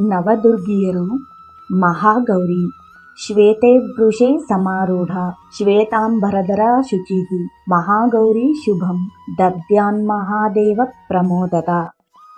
ನವದುರ್ಗಿಯರು, ಮಹಾಗೌರಿ, ಶ್ವೇತೆ ವೃಷೆ ಸಮಾರೂಢ, ಶ್ವೇತಾಂಬರಧರ ಶುಚಿಹಿ, ಮಹಾಗೌರಿ ಶುಭಂ ದದ್ಯಾನ್ಮಹಾದೇವ ಪ್ರಮೋದದ.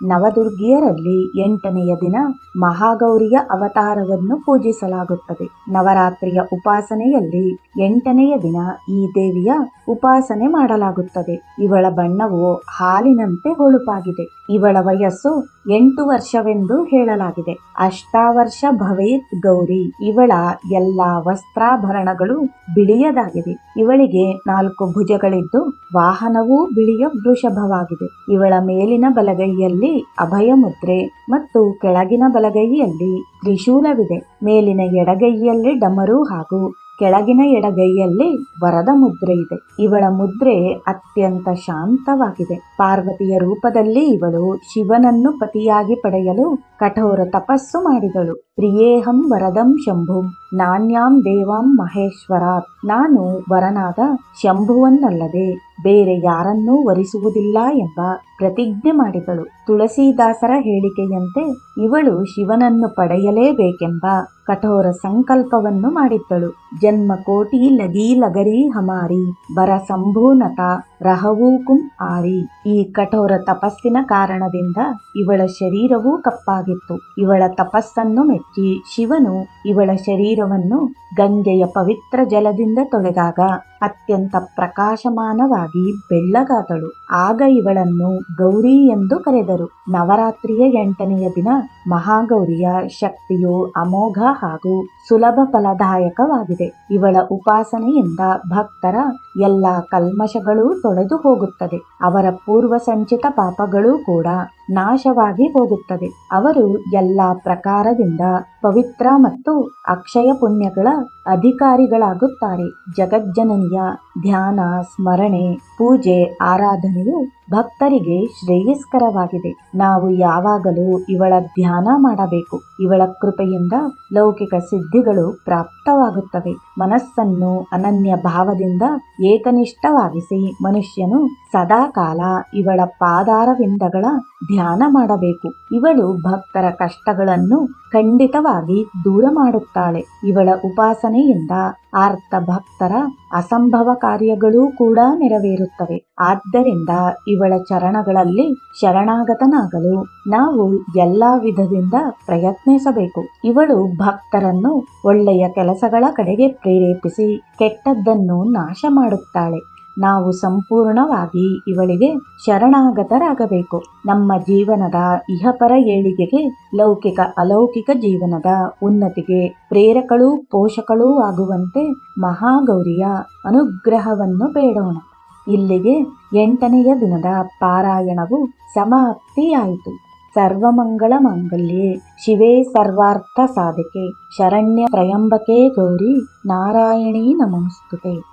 ನವದುರ್ಗಿಯರಲ್ಲಿ ಎಂಟನೆಯ ದಿನ ಮಹಾಗೌರಿಯ ಅವತಾರವನ್ನು ಪೂಜಿಸಲಾಗುತ್ತದೆ. ನವರಾತ್ರಿಯ ಉಪಾಸನೆಯಲ್ಲಿ ಎಂಟನೆಯ ದಿನ ಈ ದೇವಿಯ ಉಪಾಸನೆ ಮಾಡಲಾಗುತ್ತದೆ. ಇವಳ ಬಣ್ಣವು ಹಾಲಿನಂತೆ ಹೊಳುಪಾಗಿದೆ. ಇವಳ ವಯಸ್ಸು ಎಂಟು ವರ್ಷವೆಂದು ಹೇಳಲಾಗಿದೆ. ಅಷ್ಟಾವರ್ಷ ಭವೇತ್ ಗೌರಿ, ಇವಳ ಎಲ್ಲಾ ವಸ್ತ್ರಾಭರಣಗಳು ಬಿಳಿಯದಾಗಿದೆ ಇವಳಿಗೆ ನಾಲ್ಕು ಭುಜಗಳಿದ್ದು ವಾಹನವೂ ಬಿಳಿಯ ವೃಷಭವಾಗಿದೆ. ಇವಳ ಮೇಲಿನ ಬಲಗೈಯಲ್ಲಿ ಅಭಯ ಮುದ್ರೆ ಮತ್ತು ಕೆಳಗಿನ ಬಲಗೈಯಲ್ಲಿ ತ್ರಿಶೂಲವಿದೆ. ಮೇಲಿನ ಎಡಗೈಯಲ್ಲಿ ಡಮರು ಹಾಗೂ ಕೆಳಗಿನ ಎಡಗೈಯಲ್ಲಿ ವರದ ಮುದ್ರೆ ಇದೆ. ಇವಳ ಮುದ್ರೆ ಅತ್ಯಂತ ಶಾಂತವಾಗಿದೆ. ಪಾರ್ವತಿಯ ರೂಪದಲ್ಲಿ ಇವಳು ಶಿವನನ್ನು ಪತಿಯಾಗಿ ಪಡೆಯಲು ಕಠೋರ ತಪಸ್ಸು ಮಾಡಿದಳು. ಪ್ರಿಯೇಹಂ ವರದಂ ಶಂಭುಂ. ನಾಣ್ಯಾಂ ದೇವಾಂ ಮಹೇಶ್ವರಾತ್. ನಾನು ವರನಾದ ಶಂಭುವನ್ನಲ್ಲದೆ ಬೇರೆ ಯಾರನ್ನೂ ವರಿಸುವುದಿಲ್ಲ ಎಂಬ ಪ್ರತಿಜ್ಞೆ ಮಾಡಿದಳು. ತುಳಸೀದಾಸರ ಹೇಳಿಕೆಯಂತೆ ಇವಳು ಶಿವನನ್ನು ಪಡೆಯಲೇಬೇಕೆಂಬ ಕಠೋರ ಸಂಕಲ್ಪವನ್ನು ಮಾಡಿದ್ದಳು. ಜನ್ಮ ಕೋಟಿ ಲಗೀ ಲಗರಿ ಹಮಾರಿ. ಬರ ಸಂಭೂನತ ರಹವೂಕುಂ ಆರಿ. ಈ ಕಠೋರ ತಪಸ್ಸಿನ ಕಾರಣದಿಂದ ಇವಳ ಶರೀರವೂ ಕಪ್ಪಾಗಿತ್ತು. ಇವಳ ತಪಸ್ಸನ್ನು ಮೆಚ್ಚಿ ಶಿವನು ಇವಳ ಶರೀರವನ್ನು ಗಂಗೆಯ ಪವಿತ್ರ ಜಲದಿಂದ ತೊಳೆದಾಗ ಅತ್ಯಂತ ಪ್ರಕಾಶಮಾನವಾಗಿ ಬೆಳ್ಳಗಾದಳು. ಆಗ ಇವಳನ್ನು ಗೌರಿ ಎಂದು ಕರೆದರು. ನವರಾತ್ರಿಯ ಎಂಟನೆಯ ದಿನ ಮಹಾಗೌರಿಯ ಶಕ್ತಿಯು ಅಮೋಘ ಹಾಗೂ ಸುಲಭ ಫಲದಾಯಕವಾಗಿದೆ. ಇವಳ ಉಪಾಸನೆಯಿಂದ ಭಕ್ತರ ಎಲ್ಲ ಕಲ್ಮಶಗಳೂ ತೊಳೆದು ಹೋಗುತ್ತದೆ. ಅವರ ಪೂರ್ವ ಸಂಚಿತ ಪಾಪಗಳು ಕೂಡ. ನಾಶವಾಗಿ ಹೋಗುತ್ತದೆ. ಅವರು ಎಲ್ಲ ಪ್ರಕಾರದಿಂದ ಪವಿತ್ರ ಮತ್ತು ಅಕ್ಷಯ ಪುಣ್ಯಗಳ ಅಧಿಕಾರಿಗಳಾಗುತ್ತಾರೆ. ಜಗಜ್ಜನನಿಯ ಧ್ಯಾನ, ಸ್ಮರಣೆ, ಪೂಜೆ, ಆರಾಧನೆಯು ಭಕ್ತರಿಗೆ ಶ್ರೇಯಸ್ಕರವಾಗಿದೆ. ನಾವು ಯಾವಾಗಲೂ ಇವಳ ಧ್ಯಾನ ಮಾಡಬೇಕು. ಇವಳ ಕೃಪೆಯಿಂದ ಲೌಕಿಕ ಸಿದ್ಧಿಗಳು ಪ್ರಾಪ್ತವಾಗುತ್ತವೆ. ಮನಸ್ಸನ್ನು ಅನನ್ಯ ಭಾವದಿಂದ ಏಕನಿಷ್ಠವಾಗಿಸಿ ಮನುಷ್ಯನು ಸದಾಕಾಲ ಇವಳ ಪಾದಾರವಿಂದಗಳ ಧ್ಯಾನ ಮಾಡಬೇಕು. ಇವಳು ಭಕ್ತರ ಕಷ್ಟಗಳನ್ನು ಖಂಡಿತವಾಗಿ ದೂರ ಮಾಡುತ್ತಾಳೆ. ಇವಳ ಉಪಾಸನೆಯಿಂದ ಆರ್ತ ಭಕ್ತರ ಅಸಂಭವ ಕಾರ್ಯಗಳೂ ಕೂಡ ನೆರವೇರುತ್ತವೆ. ಆದ್ದರಿಂದ ಇವಳ ಚರಣಗಳಲ್ಲಿ ಶರಣಾಗತನಾಗಲು ನಾವು ಎಲ್ಲಾ ವಿಧದಿಂದ ಪ್ರಯತ್ನಿಸಬೇಕು. ಇವಳು ಭಕ್ತರನ್ನು ಒಳ್ಳೆಯ ಕೆಲಸಗಳ ಕಡೆಗೆ ಪ್ರೇರೇಪಿಸಿ ಕೆಟ್ಟದ್ದನ್ನು ನಾಶ ಮಾಡುತ್ತಾಳೆ. ನಾವು ಸಂಪೂರ್ಣವಾಗಿ ಇವಳಿಗೆ ಶರಣಾಗತರಾಗಬೇಕು. ನಮ್ಮ ಜೀವನದ ಇಹಪರ ಏಳಿಗೆಗೆ ಲೌಕಿಕ ಅಲೌಕಿಕ ಜೀವನದ ಉನ್ನತಿಗೆ ಪ್ರೇರಕಳೂ ಪೋಷಕಳೂ ಆಗುವಂತೆ ಮಹಾಗೌರಿಯ ಅನುಗ್ರಹವನ್ನು ಬೇಡೋಣ. ಇಲ್ಲಿಗೆ ಎಂಟನೆಯ ದಿನದ ಪಾರಾಯಣವು ಸಮಾಪ್ತಿಯಾಯಿತು. ಸರ್ವಮಂಗಳ ಮಾಂಗಲ್ಯೆ, ಶಿವೇ ಸರ್ವಾರ್ಥ ಸಾಧಕೆ, ಶರಣ್ಯ ತ್ರಯಂಬಕೆ ಗೌರಿ ನಾರಾಯಣೀ ನಮೋಸ್ತುತೆ.